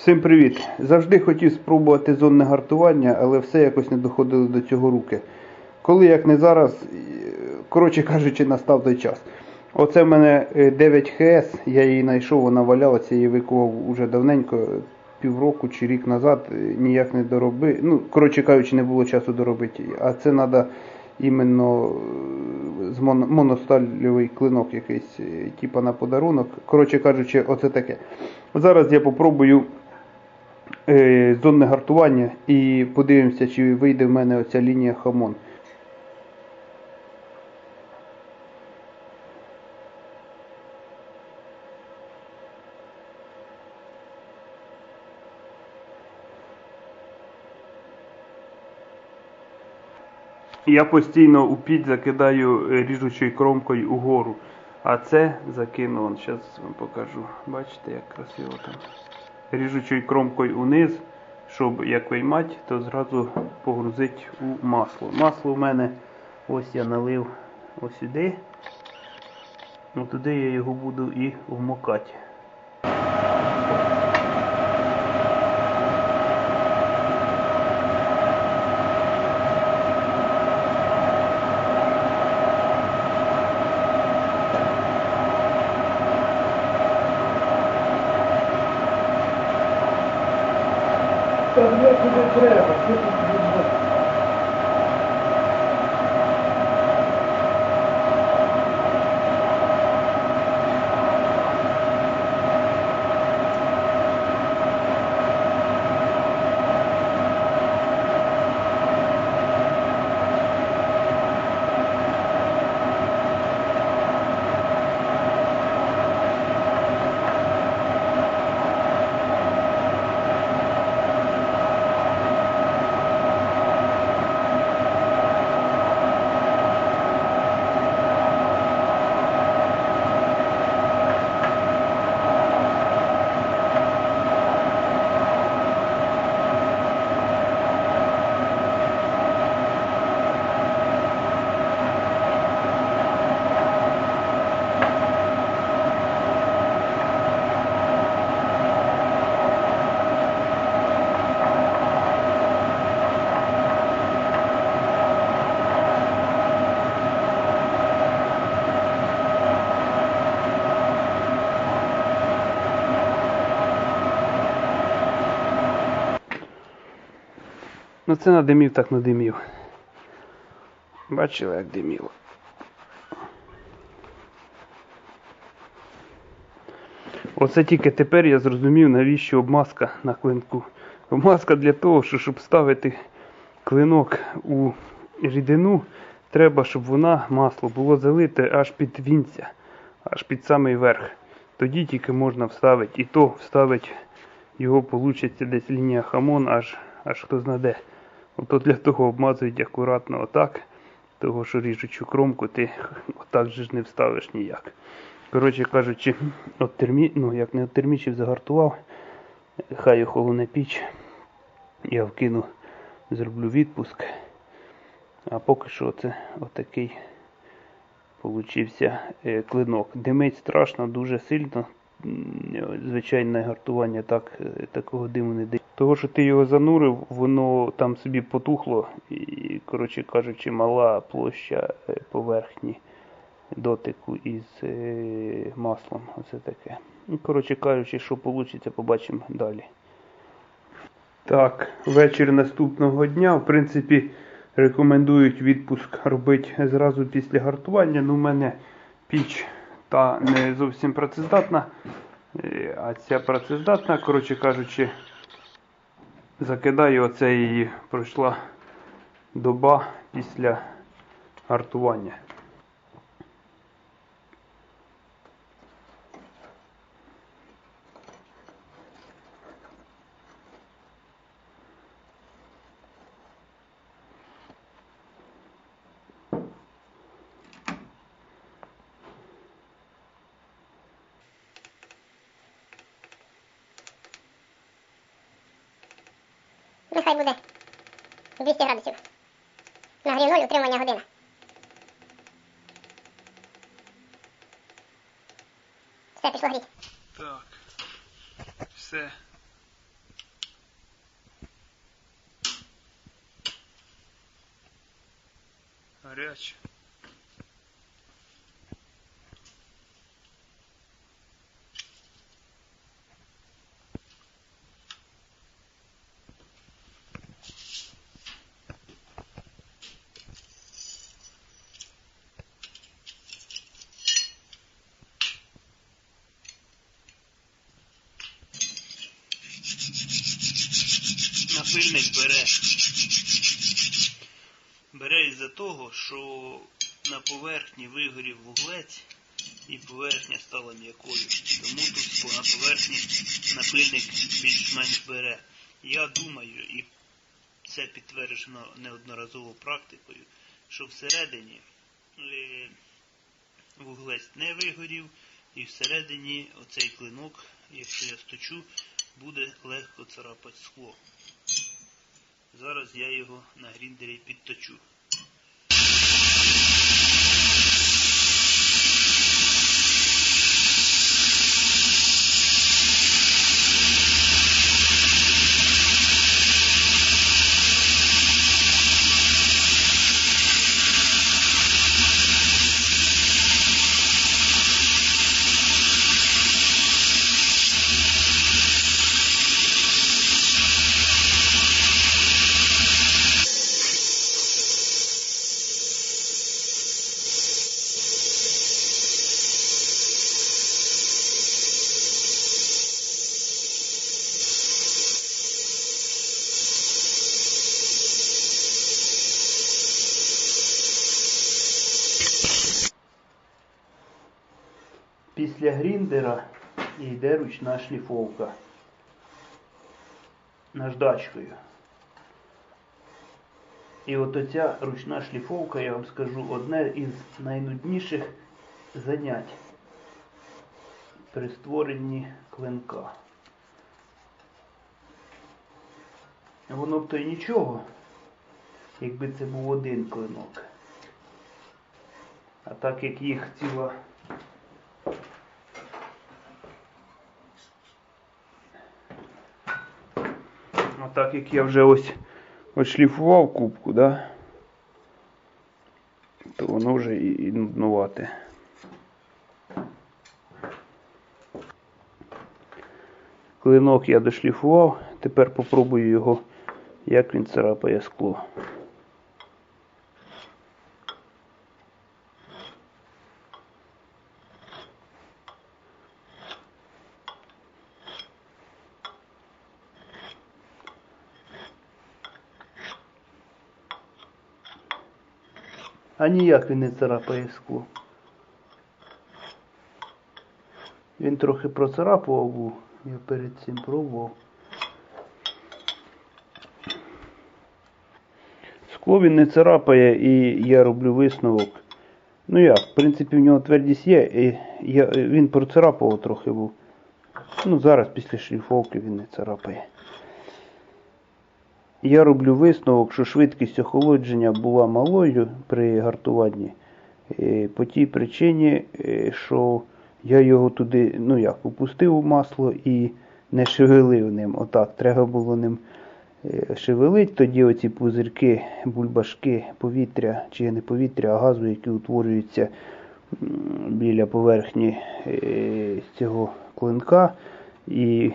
Всім привіт! Завжди хотів спробувати зонне гартування, але все якось не доходило до цього руки. Коли як не зараз, е, коротше кажучи, настав той час. Оце в мене е, 9 ХС, я її знайшов, вона валялася, її викував уже давненько, півроку чи рік назад, е, ніяк не доробив. Ну, коротше кажучи, не було часу доробити її. А це треба іменно е, з моно- моностальовий клинок якийсь, е, типа на подарунок. Коротше кажучи, оце таке. Зараз я попробую е, зонне гартування і подивимося, чи вийде в мене оця лінія хамон. Я постійно у піч закидаю е, ріжучою кромкою угору. А це закину, зараз вам покажу. Бачите, як красиво там. Ріжучою кромкою униз, щоб як виймати, то зразу погрузити у масло. Масло в мене ось я налив ось сюди. Ну, туди я його буду і вмокати. Та не куди Ну це надимів, так надимів. Бачили, як диміло. Оце тільки тепер я зрозумів, навіщо обмазка на клинку. Обмазка для того, що щоб ставити клинок у рідину, треба, щоб вона, масло, було залите аж під вінця, аж під самий верх. Тоді тільки можна вставити. І то вставити його вийде десь лінія хамон, аж, аж хто знаде. Ото для того обмазують акуратно отак, того що ріжучу кромку ти отак же ж не вставиш ніяк. Коротше кажучи, от термі, ну як не от термічів загартував, хай охолоне піч, я вкину, зроблю відпуск. А поки що це отакий получився е, клинок. Димить страшно, дуже сильно. Звичайне гартування так, е, такого диму не дає. Того, що ти його занурив, воно там собі потухло, і, коротше кажучи, мала площа е, поверхні дотику із е, маслом. Оце таке. Ну, коротше кажучи, що вийде, побачимо далі. Так, вечір наступного дня, в принципі, рекомендують відпуск робити зразу після гартування. Ну, у мене піч та не зовсім працездатна, а ця працездатна, коротше кажучи, закидаю оце її пройшла доба після гартування. нехай буде 200 градусів. Нагрівної утримання година. Все, пішло гріть. Так. Все. Гаряче. Напильник бере. Бере із-за того, що на поверхні вигорів вуглець і поверхня стала м'якою. Тому тут на поверхні напильник більш-менш бере. Я думаю, і це підтверджено неодноразово практикою, що всередині е, вуглець не вигорів, і всередині оцей клинок, якщо я сточу, буде легко царапати скло. Зараз я його на гріндері підточу. Після гріндера йде ручна шліфовка наждачкою. І от оця ручна шліфовка, я вам скажу, одне із найнудніших занять при створенні клинка. Воно б то й нічого, якби це був один клинок. А так як їх ціла так як я вже ось отшліфував кубку, да, то воно вже і, і нуднувате. Клинок я дошліфував, тепер попробую його, як він царапає скло. А ніяк він не царапає скло. Він трохи процарапував я перед цим пробував. Скло він не царапає і я роблю висновок. Ну як, в принципі, в нього твердість є, і я, він процарапував трохи був. Ну зараз після шліфовки він не царапає. Я роблю висновок, що швидкість охолодження була малою при гартуванні. е, По тій причині, е, що я його туди, ну як, опустив у масло і не шевелив ним. Отак, треба було ним е, шевелить. Тоді оці пузирки, бульбашки, повітря, чи не повітря, а газу, які утворюються біля поверхні цього клинка і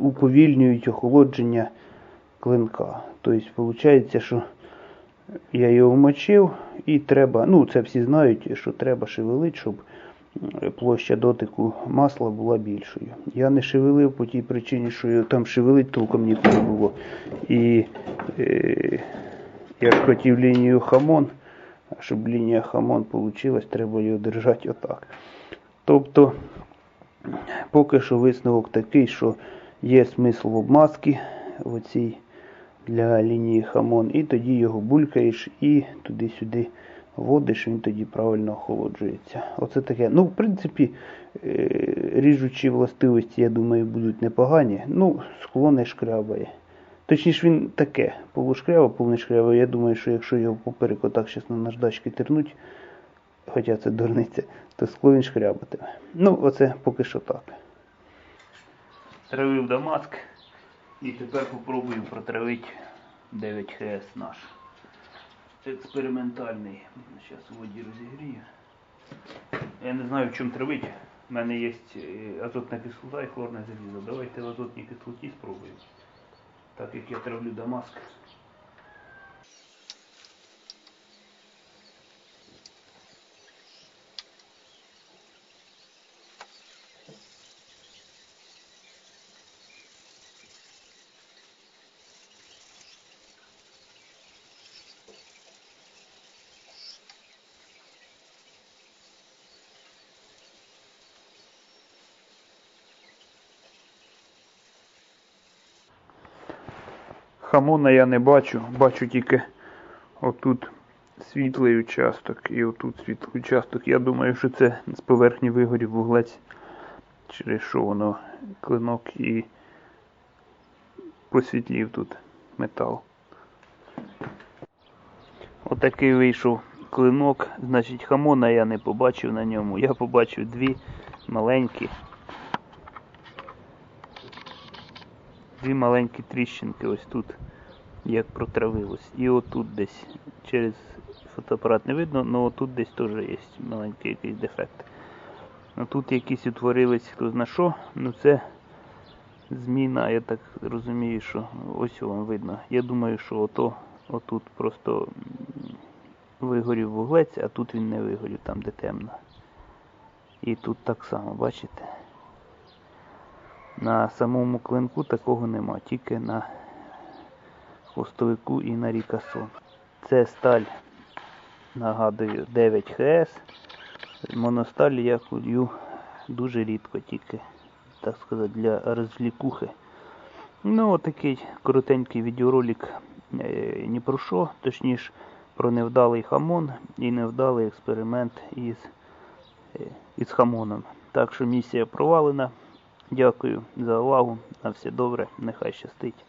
уповільнюють охолодження клинка. Тобто, виходить, що я його мочив і треба, ну це всі знають, що треба шевелити, щоб площа дотику масла була більшою. Я не шевелив по тій причині, що його там шевелить толком ніколи було. І е, я ж хотів лінію хамон, а щоб лінія хамон вийшла, треба його держати отак. Тобто, поки що висновок такий, що є смисл обмазки в оцій для лінії хамон, і тоді його булькаєш і туди-сюди водиш, він тоді правильно охолоджується. Оце таке. Ну, в принципі, е, ріжучі властивості, я думаю, будуть непогані. Ну, скло не шкрябає. Точніше, він таке, полушкряво, повнишкряво. Я думаю, що якщо його поперек отак щас на наждачки тернуть, хоча це дурниця, то скло він шкрябатиме. Ну, оце поки що так. Травив Дамаск. І тепер попробуємо протравити 9 ХС наш. Експериментальний. Зараз у воді розігрію. Я не знаю, в чому травить. У мене є е, азотна кислота і хлорне залізо. Давайте в азотній кислоті спробуємо. Так як я травлю Дамаск. Хамона я не бачу, бачу тільки отут світлий участок і отут світлий участок. Я думаю, що це з поверхні вигорів вуглець, через що воно клинок і просвітлів тут метал. Отакий вийшов клинок, значить хамона я не побачив на ньому. Я побачив дві маленькі. Дві маленькі тріщинки ось тут, як протравилось. І отут десь через фотоапарат не видно, але отут десь теж є маленький якийсь дефект. Ну тут якісь утворились хто зна що, ну це зміна, я так розумію, що ось вам видно. Я думаю, що ото, отут просто вигорів вуглець, а тут він не вигорів, там де темно. І тут так само, бачите? На самому клинку такого нема, тільки на хвостовику і на рікасон. Це сталь, нагадую, 9 ХС. Моносталь я курю дуже рідко тільки, так сказати, для розлікухи. Ну, отакий коротенький відеоролик е, ні про що, точніше про невдалий хамон і невдалий експеримент із, е, із хамоном. Так що місія провалена. Дякую за увагу. На все добре. Нехай щастить.